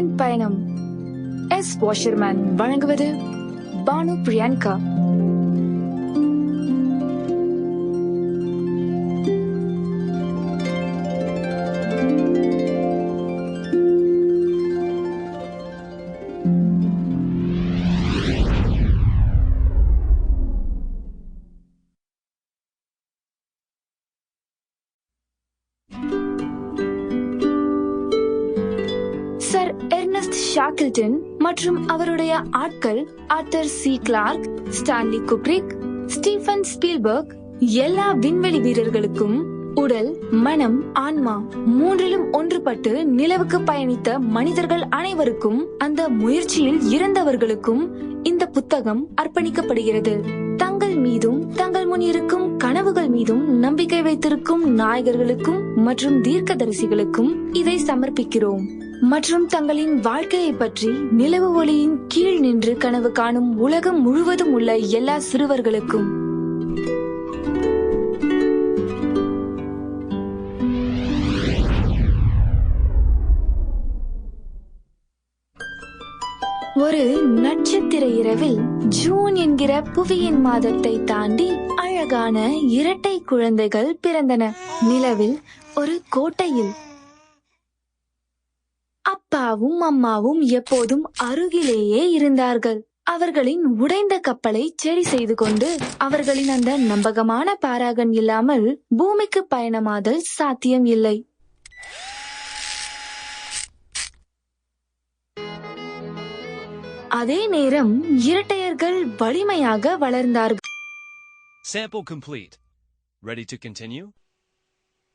பயணம். S washerman வழங்குவது Banu Priyanka. Sir Ernest Shackleton மற்றும் அவருடைய ஆட்கள் Arthur C Clarke Stanley Kubrick Stephen Spielberg எல்லா விண்வெளி வீரர்களுக்கும் உடல் மனம் ஆன்மா மூன்றிலும் ஒன்றுபட்டு நிலவுக்கு பயணித்த மனிதர்கள் அனைவருக்கும் அந்த முயற்சியில் இறந்தவர்களுக்கும் இந்த புத்தகம் அர்ப்பணிக்கப்படுகிறது. தங்கள் மீதும் தங்கள் முன் இருக்கும் கனவுகள் மீதும் நம்பிக்கை வைத்திருக்கும் நாயகர்களுக்கும் மற்றும் தீர்க்கதரிசிகளுக்கும் இதை சமர்ப்பிக்கிறோம். மற்றும் தங்களின் வாழ்க்கையை பற்றி நிலவு ஒளியின் கீழ் நின்று கனவு காணும் உலகம் முழுவதும் உள்ள எல்லா சிறுவர்களுக்கும். ஒரு நட்சத்திர இரவில் ஜூன் என்கிற புவியின் மாதத்தை தாண்டி அழகான இரட்டை குழந்தைகள் பிறந்தன. நிலவில் ஒரு கோட்டையில் அப்பாவும் அம்மாவும் எப்போதும் அருகிலேயே இருந்தார்கள் அவர்களின் உடைந்த கப்பலை சரி செய்து கொண்டு அவர்களின் அந்த நம்பகமான பாராகன் இல்லாமல் பூமிக்கு பயணமாதல் சாத்தியம் இல்லை அதே நேரம் இரட்டையர்கள் வலிமையாக வளர்ந்தார்கள் Sample complete. Ready to continue?